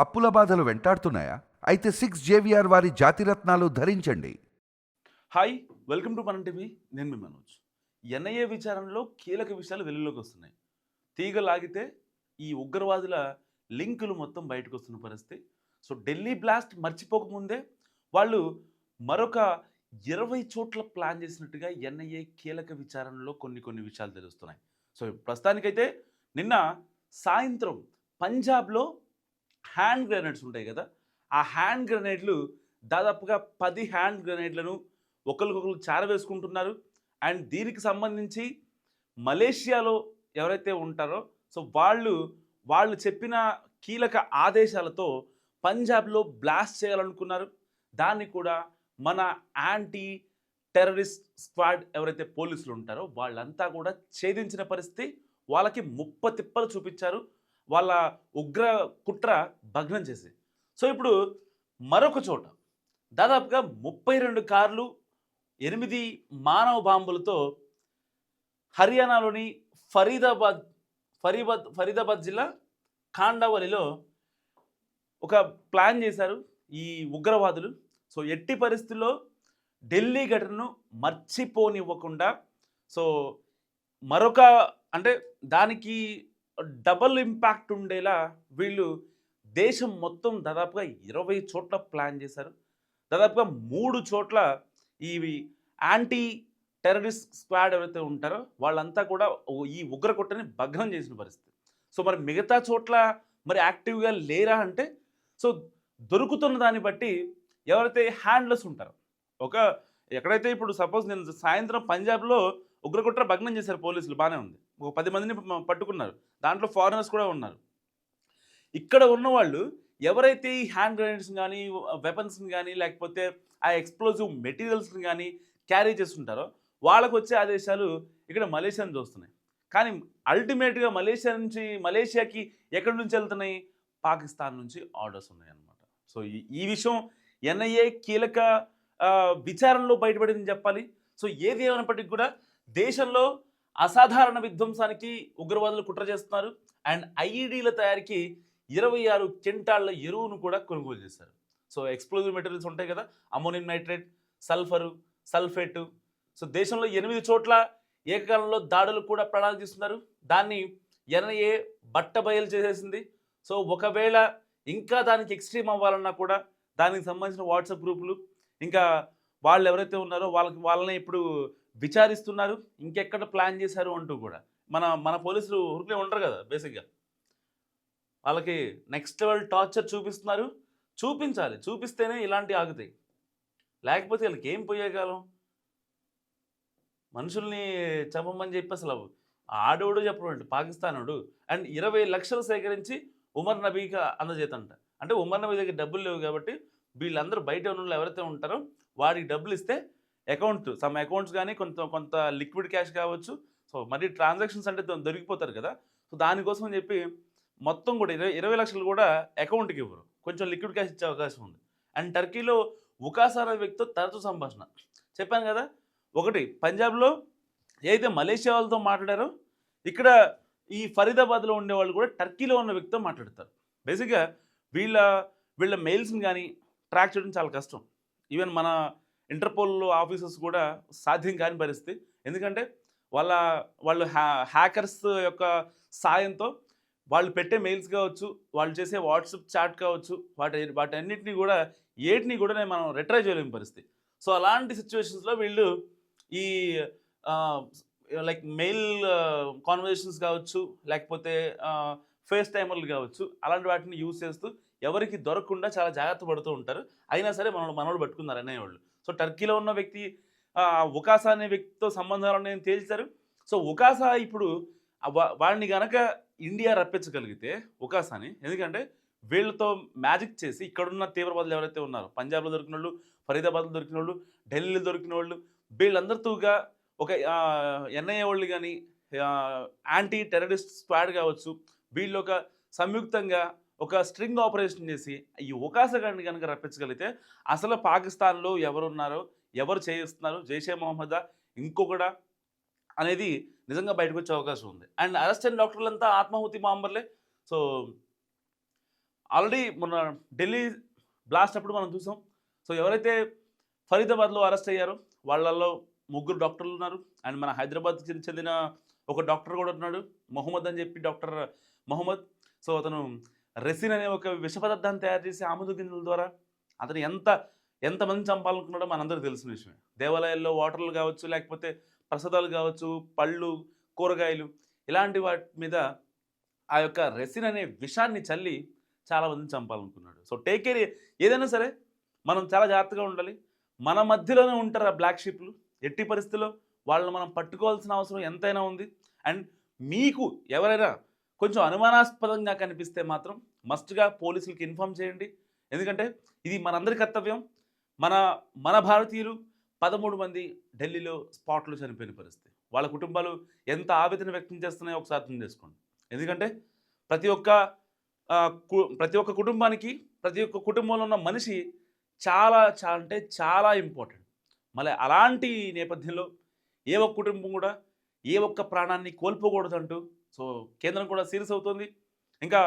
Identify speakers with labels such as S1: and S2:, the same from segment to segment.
S1: అప్పుల బాధలు వెంటాడుతున్నాయా? అయితే సిక్స్ జేవిఆర్ వారి జాతిరత్నాలు ధరించండి.
S2: హాయ్ వెల్కమ్ టు మనం టీవీ. నేను మీ మనోజ్. ఎన్ఐఏ విచారణలో కీలక విషయాలు వెలుగులోకి వస్తున్నాయి. తీగ లాగితే ఈ ఉగ్రవాదుల లింకులు మొత్తం బయటకు వస్తున్న పరిస్థితి. సో ఢిల్లీ బ్లాస్ట్ మర్చిపోకముందే వాళ్ళు మరొక ఇరవై చోట్ల ప్లాన్ చేసినట్టుగా ఎన్ఐఏ కీలక విచారణలో కొన్ని కొన్ని విషయాలు తెలుస్తున్నాయి. సో ప్రస్తుతానికైతే నిన్న సాయంత్రం పంజాబ్లో హ్యాండ్ గ్రెనేడ్స్ ఉంటాయి కదా ఆ హ్యాండ్ గ్రెనేడ్లు దాదాపుగా పది హ్యాండ్ గ్రెనేడ్లను ఒకరికొకరు చారవేసుకుంటున్నారు. అండ్ దీనికి సంబంధించి మలేషియాలో ఎవరైతే ఉంటారో సో వాళ్ళు వాళ్ళు చెప్పిన కీలక ఆదేశాలతో పంజాబ్లో బ్లాస్ట్ చేయాలనుకున్నారు. దాన్ని కూడా మన యాంటీ టెర్రరిస్ట్ స్క్వాడ్ ఎవరైతే పోలీసులు ఉంటారో వాళ్ళంతా కూడా ఛేదించిన పరిస్థితి వాళ్ళకి ముప్ప తిప్పలు చూపించారు. వాళ్ళ ఉగ్ర కుట్ర భగ్నం చేసి సో ఇప్పుడు మరొక చోట దాదాపుగా ముప్పై రెండు కార్లు ఎనిమిది మానవ బాంబులతో హర్యానాలోని ఫరీదాబాద్ ఫరీబాద్ ఫరీదాబాద్ జిల్లా ఖాండావలిలో ఒక ప్లాన్ చేశారు ఈ ఉగ్రవాదులు. సో ఎట్టి పరిస్థితుల్లో ఢిల్లీ ఘటనను మర్చిపోనివ్వకుండా సో మరొక అంటే దానికి డబల్ ఇంపాక్ట్ ఉండేలా వీళ్ళు దేశం మొత్తం దాదాపుగా ఇరవై చోట్ల ప్లాన్ చేశారు. దాదాపుగా మూడు చోట్ల ఇవి యాంటీ టెర్రరిస్ట్ స్క్వాడ్ ఎవరైతే ఉంటారో వాళ్ళంతా కూడా ఈ ఉగ్రకొట్టని భగ్నం చేసిన పరిస్థితి. సో మరి మిగతా చోట్ల మరి యాక్టివ్గా లేరా అంటే సో దొరుకుతున్న దాన్ని బట్టి ఎవరైతే హ్యాండ్లెస్ ఉంటారో ఒక ఎక్కడైతే ఇప్పుడు సపోజ్ నేను సాయంత్రం పంజాబ్లో ఉగ్రకుట్ర భగ్నం చేశారు పోలీసులు. బాగానే ఉంది. ఒక పది మందిని పట్టుకున్నారు. దాంట్లో ఫారినర్స్ కూడా ఉన్నారు. ఇక్కడ ఉన్న వాళ్ళు ఎవరైతే ఈ హ్యాండ్ గ్రెనేడ్స్ కానీ వెపన్స్ని కానీ లేకపోతే ఆ ఎక్స్ప్లోజివ్ మెటీరియల్స్ని కానీ క్యారీ చేస్తుంటారో వాళ్ళకు వచ్చే ఆదేశాలు ఇక్కడ మలేషియాని చూస్తున్నాయి. కానీ అల్టిమేట్గా మలేషియా నుంచి మలేషియాకి ఎక్కడి నుంచి వెళ్తున్నాయి? పాకిస్తాన్ నుంచి ఆర్డర్స్ ఉన్నాయి అన్నమాట సో ఈ- విషయం ఎన్ఐఏ కీలక విచారణలో బయటపడిందని చెప్పాలి. సో ఏది ఏమైనప్పటికీ కూడా దేశంలో అసాధారణ విధ్వంసానికి ఉగ్రవాదులు కుట్ర చేస్తున్నారు. అండ్ ఐఈడీల తయారీకి ఇరవై ఆరు కింటాళ్ళ ఎరువును కూడా కొనుగోలు చేశారు. సో ఎక్స్ప్లోజివ్ మెటీరియల్స్ ఉంటాయి కదా ammonium nitrate sulphur sulphate. So దేశంలో ఎనిమిది చోట్ల ఏకకాలంలో దాడులు కూడా ప్రణాళిక చేస్తున్నారు. దాన్ని ఎన్ఐఏ బట్ట బయలు చేసేసింది. సో ఒకవేళ ఇంకా దానికి ఎక్స్ట్రీమ్ అవ్వాలన్నా కూడా దానికి సంబంధించిన వాట్సాప్ గ్రూపులు ఇంకా వాళ్ళు ఎవరైతే ఉన్నారో వాళ్ళకి వాళ్ళని ఇప్పుడు విచారిస్తున్నారు ఇంకెక్కడ ప్లాన్ చేశారు అంటూ కూడా. మన మన పోలీసులు ఊరికే ఉండరు కదా బేసిక్గా. వాళ్ళకి నెక్స్ట్ లెవెల్ టార్చర్ చూపిస్తున్నారు. చూపించాలి చూపిస్తేనే ఇలాంటి ఆగుతాయి. లేకపోతే వీళ్ళకి ఏం పోయేకాలం మనుషుల్ని చంపమని చెప్పి అసలు ఆడోడు చెప్పడం పాకిస్తానుడు. అండ్ ఇరవై లక్షలు సేకరించి ఉమర్ నబీకి అందజేతంట. అంటే ఉమర్ నబీ దగ్గర డబ్బులు లేవు కాబట్టి వీళ్ళందరూ బయట ఉన్న వాళ్ళు ఎవరైతే ఉంటారో వాడికి డబ్బులు ఇస్తే అకౌంట్ సమ్ అకౌంట్స్ కానీ కొంత కొంత లిక్విడ్ క్యాష్ కావచ్చు. సో మరి ట్రాన్సాక్షన్స్ అంటే దొరికిపోతారు కదా. సో దానికోసం అని చెప్పి మొత్తం కూడా ఇరవై ఇరవై లక్షలు కూడా అకౌంట్కి ఇవ్వరు. కొంచెం లిక్విడ్ క్యాష్ ఇచ్చే అవకాశం ఉంది. అండ్ టర్కీలో ఉకాసారా వ్యక్తితో తరచు సంభాషణ. చెప్పాను కదా. ఒకటి పంజాబ్లో ఏదైతే మలేషియా వాళ్ళతో మాట్లాడారో ఇక్కడ ఈ ఫరీదాబాద్లో ఉండేవాళ్ళు కూడా టర్కీలో ఉన్న వ్యక్తితో మాట్లాడతారు. బేసిక్గా వీళ్ళ వీళ్ళ మెయిల్స్ని కానీ ట్రాక్ చేయడం చాలా కష్టం. ఈవెన్ మన ఇంటర్పోల్ ఆఫీసర్స్ కూడా సాధ్యం కాని పరిస్థితి. ఎందుకంటే వాళ్ళ వాళ్ళు హ్యా హ్యాకర్స్ యొక్క సాయంతో వాళ్ళు పెట్టే మెయిల్స్ కావచ్చు వాళ్ళు చేసే వాట్సాప్ చాట్ కావచ్చు వాటి వాటన్నిటిని కూడా ఏటిని కూడా మనం రిట్రై చేయలేని పరిస్థితి. సో అలాంటి సిచ్యువేషన్స్లో వీళ్ళు ఈ లైక్ మెయిల్ కాన్వర్జేషన్స్ కావచ్చు లేకపోతే ఫేస్ టైమర్లు కావచ్చు అలాంటి వాటిని యూజ్ చేస్తూ ఎవరికి దొరకకుండా చాలా జాగ్రత్త పడుతూ ఉంటారు. అయినా సరే మనోడు మనోడు పట్టుకున్నారు అనేవాళ్ళు సో టర్కీలో ఉన్న వ్యక్తి ఉకాసా అనే వ్యక్తితో సంబంధాలను తేల్చారు. సో ఉకాసా ఇప్పుడు వా- వాడిని గనక ఇండియా రప్పించగలిగితే ఉకాసాని ఎందుకంటే వీళ్ళతో మ్యాజిక్ చేసి ఇక్కడున్న తీవ్రవాదులు ఎవరైతే ఉన్నారో పంజాబ్లో దొరికిన వాళ్ళు ఫరీదాబాద్లో దొరికిన వాళ్ళు ఢిల్లీలో దొరికిన వాళ్ళు వీళ్ళందరితోగా ఒక ఎన్ఐఏ వాళ్ళు కానీ యాంటీ టెర్రరిస్ట్ స్క్వాడ్ కావచ్చు వీళ్ళు ఒక సంయుక్తంగా ఒక స్ట్రింగ్ ఆపరేషన్ చేసి ఈ ఉకాసగాడిని కనుక రప్పించగలిగితే అసలు పాకిస్తాన్లో ఎవరున్నారో ఎవరు చేయిస్తున్నారు జైషే మొహమ్మదా ఇంకొకడా అనేది నిజంగా బయటకు వచ్చే అవకాశం ఉంది. అండ్ అరెస్ట్ అయిన డాక్టర్లంతా ఆత్మాహుతి మాంబర్లే. సో ఆల్రెడీ మొన్న ఢిల్లీ బ్లాస్ట్ అప్పుడు మనం చూసాం. సో ఎవరైతే ఫరీదాబాద్లో అరెస్ట్ అయ్యారో వాళ్ళల్లో ముగ్గురు డాక్టర్లు ఉన్నారు. అండ్ మన హైదరాబాద్కి చెందిన ఒక డాక్టర్ కూడా ఉన్నాడు మొహమ్మద్ అని చెప్పి డాక్టర్ మొహమ్మద్. సో అతను రెసిన్ అనే ఒక విష పదార్థాన్ని తయారు చేసి ఆముదు గింజల ద్వారా అతను ఎంత ఎంతమంది చంపాలనుకున్నాడో మనందరికీ తెలిసిన విషయమే. దేవాలయాల్లో వాటర్లు కావచ్చు లేకపోతే ప్రసాదాలు కావచ్చు పళ్ళు కూరగాయలు ఇలాంటి వాటి మీద ఆ యొక్క రెసిన్ అనే విషాన్ని చల్లి చాలామందిని చంపాలనుకున్నాడు. సో టేక్ కేర్ ఏదైనా సరే మనం చాలా జాగ్రత్తగా ఉండాలి. మన మధ్యలోనే ఉంటారు ఆ బ్లాక్ షిప్లు ఎట్టి పరిస్థితుల్లో వాళ్ళని మనం పట్టుకోవాల్సిన అవసరం ఎంతైనా ఉంది. అండ్ మీకు ఎవరైనా కొంచెం అనుమానాస్పదంగా కనిపిస్తే మాత్రం మస్ట్గా పోలీసులకి ఇన్ఫామ్ చేయండి. ఎందుకంటే ఇది మనందరి కర్తవ్యం. మన మన భారతీయులు పదమూడు మంది ఢిల్లీలో స్పాట్లో చనిపోయిన పరిస్థితి. వాళ్ళ కుటుంబాలు ఎంత ఆవేదన వ్యక్తం చేస్తున్నాయో ఒకసారి అర్థం చేసుకోండి. ఎందుకంటే ప్రతి ఒక్క కు- ప్రతి ఒక్క కుటుంబానికి ప్రతి ఒక్క కుటుంబంలో ఉన్న మనిషి చాలా చా అంటే చాలా ఇంపార్టెంట్. మళ్ళీ అలాంటి నేపథ్యంలో ఏ ఒక్క కుటుంబం కూడా ఏ ఒక్క ప్రాణాన్ని కోల్పోకూడదంటూ సో కేంద్రం కూడా సీరియస్ అవుతుంది. ఇంకా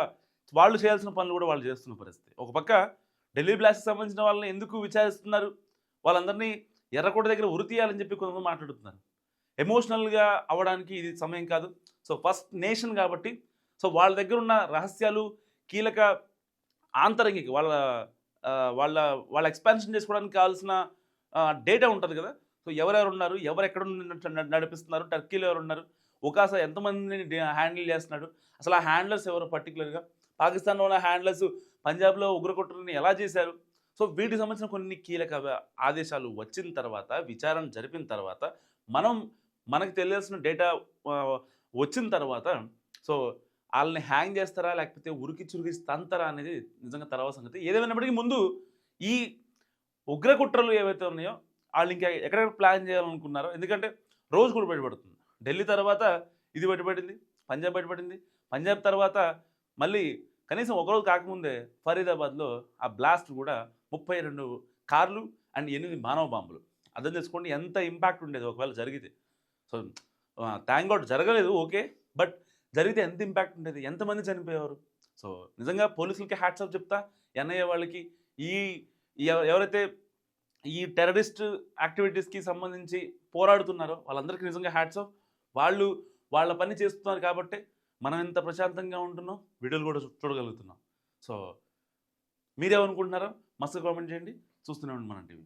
S2: వాళ్ళు చేయాల్సిన పనులు కూడా వాళ్ళు చేస్తున్న పరిస్థితి. ఒక పక్క ఢిల్లీ బ్లాస్ట్కి సంబంధించిన వాళ్ళని ఎందుకు విచారిస్తున్నారు? వాళ్ళందరినీ ఎర్రకోట దగ్గర ఉరి తీయాలని చెప్పి కొంతమంది మాట్లాడుతున్నారు. ఎమోషనల్గా అవ్వడానికి ఇది సమయం కాదు. సో ఫస్ట్ నేషన్ కాబట్టి సో వాళ్ళ దగ్గర ఉన్న రహస్యాలు కీలక ఆంతరంగిక వాళ్ళ వాళ్ళ వాళ్ళ ఎక్స్పాన్షన్ చేసుకోవడానికి కావాల్సిన డేటా ఉంటుంది కదా. సో ఎవరెవరు ఉన్నారు? ఎవరు ఎక్కడ నుండి నడిపిస్తున్నారు టర్కీలో ఎవరు ఉన్నారు? ఒకాస ఎంతమందిని హ్యాండిల్ చేస్తున్నాడు? అసలు ఆ హ్యాండ్లర్స్ ఎవరు పర్టికులర్గా పాకిస్తాన్లో ఉన్న హ్యాండ్లర్స్ పంజాబ్లో ఉగ్రకుట్రని ఎలా చేశారు? సో వీటికి సంబంధించిన కొన్ని కీలక ఆదేశాలు వచ్చిన తర్వాత విచారణ జరిపిన తర్వాత మనం మనకు తెలియాల్సిన డేటా వచ్చిన తర్వాత సో వాళ్ళని హ్యాంగ్ చేస్తారా? లేకపోతే ఉరికి చురికి తంతరా? అనేది నిజంగా తర్వాత సంగతి. ఏదేమైనప్పటికీ ముందు ఈ ఉగ్రకుట్రలు ఏవైతే ఉన్నాయో వాళ్ళు ఇంకా ఎక్కడెక్కడ ప్లాన్ చేయాలనుకున్నారో ఎందుకంటే రోజు కూడా బయటపడుతుంది. ఢిల్లీ తర్వాత ఇది బయటపడింది పంజాబ్ బయటపడింది పంజాబ్ తర్వాత మళ్ళీ కనీసం ఒకరోజు కాకముందే ఫరీదాబాద్లో ఆ బ్లాస్ట్ కూడా ముప్పై రెండు కార్లు అండ్ ఎనిమిది మానవ బాంబులు. అర్థం చేసుకోండి ఎంత ఇంపాక్ట్ ఉండేది ఒకవేళ జరిగితే. సో థ్యాంక్ గాడ్ జరగలేదు ఓకే. బట్ జరిగితే ఎంత ఇంపాక్ట్ ఉండేది? ఎంతమంది చనిపోయేవారు? సో నిజంగా పోలీసులకి హ్యాట్స్ ఆఫ్ చెప్తా. ఎన్ఐఏ వాళ్ళకి ఈ ఎవరైతే ఈ టెర్రరిస్ట్ యాక్టివిటీస్కి సంబంధించి పోరాడుతున్నారో వాళ్ళందరికీ నిజంగా హ్యాట్స్ ఆఫ్ వాళ్ళు వాళ్ళ పని చేస్తున్నారు కాబట్టి మనం ఎంత ప్రశాంతంగా ఉంటున్నాం వీడియోలు కూడా చూడగలుగుతున్నాం. సో మీరేమనుకుంటున్నారో? మస్తు కామెంట్ చేయండి. చూస్తూనే ఉండండి మన టీవీ.